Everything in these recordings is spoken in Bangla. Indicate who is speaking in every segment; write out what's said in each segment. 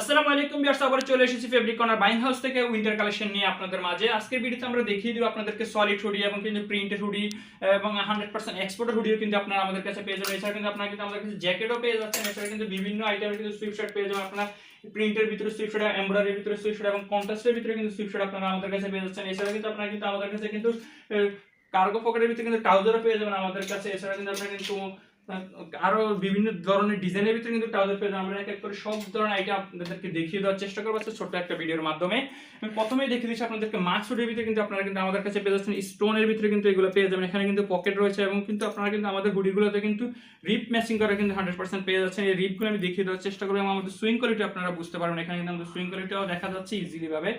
Speaker 1: আসসালামু আলাইকুম বিয়ার্স আবার চলে এসেছি ফেব্রিক কর্নার বাইং হাউস থেকে উইন্টার কালেকশন নিয়ে আপনাদের মাঝে। আজকের ভিডিওতে আমরা দেখিয়ে দিব আপনাদেরকে সলিড হুডি এবং কিন্তু প্রিন্টেড হুডি এবং হান্ড্রেড পার্সেন্ট হুডিও কিন্তু আপনারা আমাদের কাছে পেয়ে যাবেন। এছাড়া কিন্তু আপনারা কিন্তু আমাদের কাছে জ্যাকেটও পেয়ে যাচ্ছেন। এছাড়া কিন্তু বিভিন্ন আইটেমের কিন্তু শার্ট পেয়ে যাবেন আপনারা। প্রিন্টের ভিতরে সুইফট শার্ট ভিতরে শার্ট এবং কন্ট্রাস্টের ভিতরে কিন্তু সুইফট শার্ট আপনারা আমাদের কাছে পেয়ে যাচ্ছেন। এছাড়া কিন্তু আপনারা কিন্তু আমাদের কাছে কিন্তু কার্গো পকেটের ভিতরে কিন্তু ট্রাউজারও পেয়ে যাবেন আমাদের কাছে। এছাড়া কিন্তু আপনারা কিন্তু আরও বিভিন্ন ধরনের ডিজাইনের ভিতরে কিন্তু ট্রাউজার পেয়ে। আমরা এক এক করে সব ধরনের আইটেম আপনাদেরকে দেখিয়ে দেওয়ার চেষ্টা করব আজকে ছোট্ট একটা ভিডিওর মাধ্যমে। আমি প্রথমেই দেখিয়ে দিচ্ছি আপনাদেরকে মাস্ক হুডির ভিতরে কিন্তু আপনারা কিন্তু আমাদের কাছে পেয়ে যাচ্ছেন স্টোনের ভিতরে কিন্তু এগুলো পেয়ে যাবেন। এখানে কিন্তু পকেট রয়েছে এবং কিন্তু আপনারা কিন্তু আমাদের হুডিগুলোতে কিন্তু রিপ ম্যাচিং করে কিন্তু হান্ড্রেড পার্সেন্ট পেয়ে যাচ্ছেন। এই রিপগুলো আমি দেখিয়ে দেওয়ার চেষ্টা করব এবং আমাদের সুইং কোয়ালিটি আপনারা বুঝতে পারবেন। এখানে কিন্তু আমাদের সুইং কোয়ালিটিও দেখা যাচ্ছে ইজিলি ভাবে।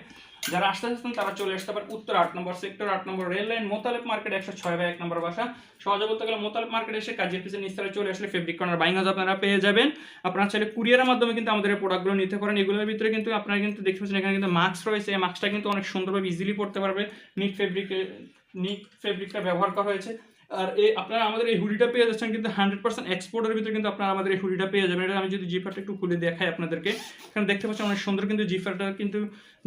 Speaker 1: যারা আসতে আসতেন তারা চলে আসতে পারে উত্তর আট নম্বর সেক্টর, আট number rail line, Motaleb market একশো ছয় বা এক নম্বর বাসা। সহজে বলতে গেলে মোতালেব মার্কেট এসে কাজের পিছনে নিস্তারে চলে আসলে ফেব্রিক কর্নার বাইং হাউস আপনারা পেয়ে যাবেন। আপনারা চাইলে কুরিয়ারের মাধ্যমে কিন্তু আমাদের এই প্রোডাক্টগুলো নিতে পারেন। এগুলোর ভিতরে কিন্তু আপনারা কিন্তু দেখতে পাচ্ছেন এখানে কিন্তু মাস্ক রয়েছে। এই মাস্কটা কিন্তু অনেক সুন্দরভাবে ইজিলি পড়তে পারবে। নিট ফেব্রিক নিট ফেব্রিকটা ব্যবহার করা হয়েছে। আর এই আপনারা আমাদের এই হুডিটা পেয়ে যাচ্ছেন কিন্তু হান্ড্রেড পার্সেন্ট এক্সপোর্টের ভিতরে কিন্তু আপনারা আমাদের এই হুডিটা পেয়ে যাবেন। এটা আমি যদি জিফারটা একটু খুলে দেখাই আপনাদেরকে। এখানে দেখতে পাচ্ছেন অনেক সুন্দর কিন্তু জিফারটা কিন্তু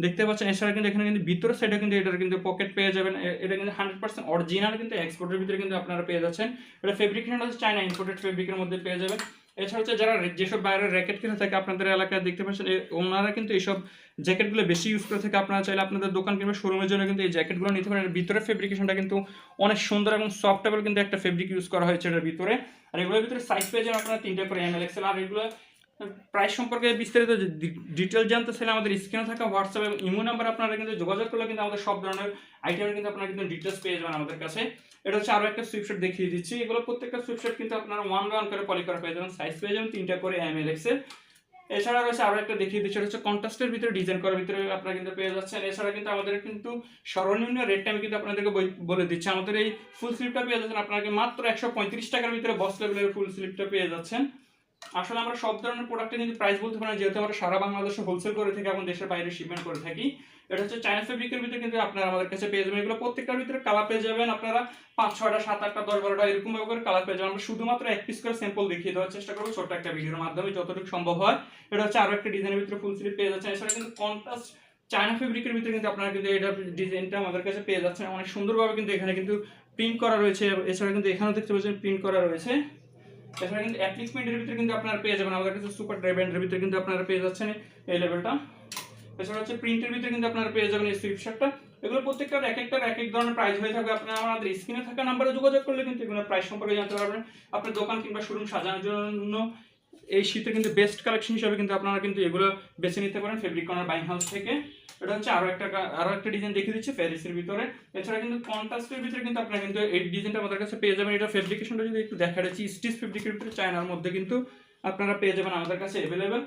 Speaker 1: দেখতে পাচ্ছেন। এছাড়া কিন্তু এখানে কিন্তু ভিতরের সাইডে কিন্তু এটার কিন্তু পকেট পেয়ে যাবেন। এটা কিন্তু হান্ড্রেড পার্সেন্ট অরিজিনাল কিন্তু এক্সপোর্টের ভিতরে কিন্তু আপনারা পেয়ে যাচ্ছেন। এটা ফেব্রিক হ্যান্ড হচ্ছে চায়না ইম্পোর্টেড ফেব্রিকের মধ্যে পেয়ে যাবেন। এছাড়া হচ্ছে যারা যেসব বাইরের র্যাকেট কিনে থাকে আপনাদের এলাকায় দেখতে পাচ্ছেন ওনারা কিন্তু এইসব জ্যাকেটগুলো বেশি ইউজ করে থাকে। আপনারা চাইলে আপনাদের দোকান কিংবা শোরুমের জন্য কিন্তু এই জ্যাকেটগুলো নিতে পারেন। ভিতরে ফেব্রিকেশনটা কিন্তু অনেক সুন্দর এবং সফটেবল কিন্তু একটা ফেব্রিক ইউজ করা হয়েছে এটার ভিতরে। আর এগুলোর ভিতরে সাইজ পেয়ে যাবেন আপনারা তিনটা করে এম এল এক্সেল আর এগুলো প্রাইস সম্পর্কে বিস্তারিত ডিটেল জানতে চাইলে আমাদের স্ক্রিনে থাকা হোয়াটসঅ্যাপ এবং ইমো নাম্বার আপনারা কিন্তু যোগাযোগ করলে কিন্তু আমাদের সব ধরনের আইটেমের কিন্তু আপনারা কিন্তু ডিটেলস পেয়ে যাবেন আমাদের কাছে। এটা হচ্ছে আরও একটা সুইপশট দেখিয়ে দিচ্ছি। এগুলো প্রত্যেকটা সুইপশট কিন্তু আপনারা ওয়ান ওয়ান করে পলি পেয়ে যাবেন। সাইজ পেয়ে যাবেন, তিনটা করে এম এল এক্সের এছাড়া রয়েছে আরও একটা দেখিয়ে দিচ্ছি হচ্ছে কন্ট্রাস্টের ভিতরে ডিজাইন করার ভিতরে আপনারা কিন্তু পেয়ে যাচ্ছেন। এছাড়া কিন্তু আমাদের কিন্তু সর্বনিম্ন রেটটা আমি কিন্তু আপনাদেরকে বই- বলে দিচ্ছি। আমাদের এই ফুল স্লিপটা পেয়ে যাচ্ছেন আপনাকে মাত্র একশো পঁয়ত্রিশ টাকার ভিতরে বস লেভেলের ফুল স্লিপটা পেয়ে যাচ্ছেন। আসলে আমরা সব ধরনের প্রোডাক্টে কিন্তু প্রাইস বলতে পারি যেহেতু আমরা সারা বাংলাদেশে হোলসেল করে থাকি, এবং দেশের বাইরে শিপমেন্ট করে থাকি, এটা হচ্ছে চাইনা ফেব্রিকের ভিতরে কিন্তু আপনারা আমাদের কাছে পেয়ে যাবেন। এগুলো প্রত্যেকটার ভিতরে কালার পেয়ে যাবেন, আপনারা পাঁচ, ছয়টা, সাত, আটটা, দশ, বারোটা এরকম ভাবে করে কালার পেয়ে যাবেন। আমরা শুধুমাত্র এক পিস করে স্যাম্পল দেখিয়ে দেওয়ার চেষ্টা করব ছোট্ট একটা ভিডিওর মাধ্যমে, যতটুকু সম্ভব হয়। এটা হচ্ছে আরও একটা ডিজাইনের ভিতরে ফুল স্লিপ পেয়ে যাচ্ছেন। এছাড়া কিন্তু কন্ট্রাস্ট চায়না ফেব্রিকের ভিতরে কিন্তু আপনারা কিন্তু এটা ডিজাইনটা আমাদের কাছে পেয়ে যাচ্ছেন। অনেক সুন্দরভাবে কিন্তু এখানে কিন্তু প্রিন্ট করা রয়েছে। এছাড়া কিন্তু এখানেও দেখতে পাচ্ছেন প্রিন্ট করা রয়েছে। এছাড়া কিন্তু অ্যাপ্লিকমেন্টের ভিতরে কিন্তু আপনারা পেয়ে যাবেন। আমাদের কাছে সুপার ড্রাই ব্যান্ডের ভিতরে কিন্তু আপনারা পেয়ে যাচ্ছেন এই লেভেলটা এছাড়া হচ্ছে প্রিন্টের ভিতরে কিন্তু আপনারা পেয়ে যাবেন এই সুইপশার্টটা এগুলো প্রত্যেকটার এক একটার এক এক ধরনের প্রাইস হয়ে থাকবে। আপনারা আমাদের স্ক্রিনে থাকা নাম্বারে যোগাযোগ করলে কিন্তু এগুলো প্রাইস সম্পর্কে জানতে পারবেন। আপনার দোকান কিংবা শোরুম সাজানোর জন্য এই শীতে কিন্তু বেস্ট কালেকশন হিসাবে কিন্তু আপনারা কিন্তু এগুলো বেছে নিতে পারেন ফেব্রিক কর্নার বাইং হাউস থেকে। এটা হচ্ছে আরও একটা আরও আরও একটা ডিজাইন দেখিয়ে দিচ্ছে প্যারিসের ভিতরে। এছাড়া কিন্তু কন্ট্রাস্টের ভিতরে কিন্তু আপনারা কিন্তু এই ডিজাইনটা আমাদের কাছে পেয়ে যাবেন। এটা ফেব্রিকেশনটা যদি একটু দেখা যাচ্ছে স্টিচ ফেব্রিকের ভিতরে চায়নার মধ্যে কিন্তু আপনারা পেয়ে যাবেন আমাদের কাছে অ্যাভেলেবেল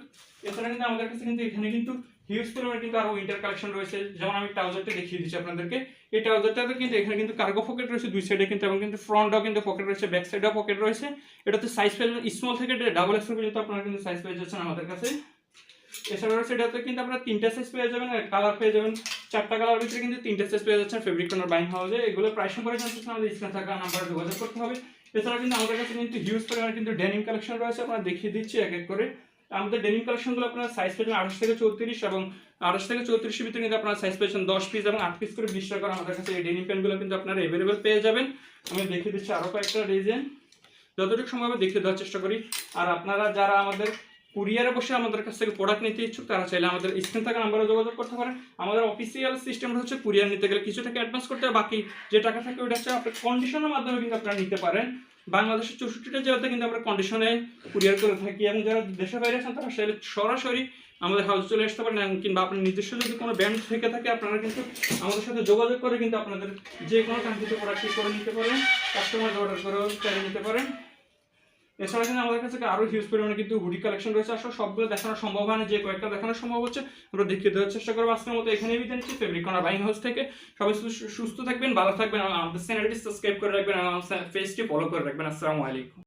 Speaker 1: এছাড়া কিন্তু আমাদের কাছে কিন্তু এখানে কিন্তু হিউজ পরিমাণে কিন্তু আরও উইন্টার কালেকশন রয়েছে। যেমন আমি ট্রাউজারটা দেখিয়ে দিচ্ছি আপনাদেরকে। এই ট্রাউজারটাতে কিন্তু এখানে কিন্তু কার্গো পকেট রয়েছে দুই সাইডে কিন্তু এবং কিন্তু ফ্রন্টও কিন্তু পকেট রয়েছে ব্যাক সাইডেও পকেট রয়েছে। এটাতে সাইজ পেয়ে স্মল থেকে ডাবল এক্সেল পর্যন্ত আপনারা কিন্তু সাইজ পেয়ে যাচ্ছেন আমাদের কাছে। এছাড়া রয়েছে এটাতে কিন্তু আপনারা তিনটা সাইজ পেয়ে যাবেন কালার পেয়ে যাবেন। চারটা কালার ভিতরে কিন্তু তিনটা সাইজ পেয়ে যাচ্ছেন ফেব্রিক কর্নার বাইং হাউসে এগুলো প্রাইস সম্পর্কে জানতে আমাদের স্ক্রিনে থাকা নাম্বারে যোগাযোগ করতে হবে। এছাড়া কিন্তু আমাদের কাছে কিন্তু হিউজ পরিমাণে কিন্তু ডেনিম কালেকশন রয়েছে, আপনারা দেখিয়ে দিচ্ছি এক এক করে। আমাদের ডেনিম কালেকশনগুলো আপনারা সাইজ পেয়েছেন আঠাশ থেকে চৌত্রিশ এবং আঠাশ থেকে চৌত্রিশের ভিতরে কিন্তু আপনারা সাইজ পেয়েছেন দশ পিস এবং আট পিস করে বিশ টাকা আমাদের কাছে এই ডেনিম প্যান্টগুলো কিন্তু আপনারা অ্যাভেলেবেল পেয়ে যাবেন। আমি দেখিয়ে দিচ্ছি আরও কয়েকটা রিজেন যতটুকু সম্ভব দেখিয়ে দেওয়ার চেষ্টা করি। আর আপনারা যারা আমাদের কুরিয়ারে বসে আমাদের কাছ থেকে প্রোডাক্ট নিতে ইচ্ছুক, তারা চাইলে আমাদের স্ক্রিন থাকা নাম্বারে যোগাযোগ করতে পারেন। আমাদের অফিসিয়াল সিস্টেমটা হচ্ছে কুরিয়ার নিতে গেলে কিছু টাকা অ্যাডভান্স করতে বাকি যে টাকা থাকে ওইটা হচ্ছে আপনার কন্ডিশনের মাধ্যমে কিন্তু আপনারা নিতে পারেন। বাংলাদেশের চৌষট্টিটা জেলাতে কিন্তু আমরা কন্ডিশনে কুরিয়ার করে থাকি এবং যারা দেশের বাইরে আছেন, তারা চাইলে সরাসরি আমাদের হাউস চলে আসতে পারেন এবং কিংবা আপনার নিজস্ব যদি কোনো ব্যান্ড থেকে থাকে, আপনারা কিন্তু আমাদের সাথে যোগাযোগ করে কিন্তু আপনাদের যে কোনো কাঙ্ক্ষিত প্রোডাক্টটি করে নিতে পারেন। কাস্টমার অর্ডার করেও চাইলে নিতে পারেন। এছাড়া কিন্তু আমাদের কাছে আরও হিউজ পরিমাণে কিন্তু হুডি কালেকশন রয়েছে আসলে সবগুলো দেখানো সম্ভব হয় না যে কয়েকটা দেখানো সম্ভব হচ্ছে, আমরা দেখিয়ে দেওয়ার চেষ্টা করব। আজকের মতো এখানেই বিদায় নিচ্ছি। ফেব্রিক কর্নার বাইং হাউস থেকে সবাই সুস্থ থাকবেন, ভালো থাকবেন আমাদের চ্যানেলটি সাবস্ক্রাইব করে রাখবেন এবং ফেসটি ফলো করে রাখবেন। আসসালামু আলাইকুম।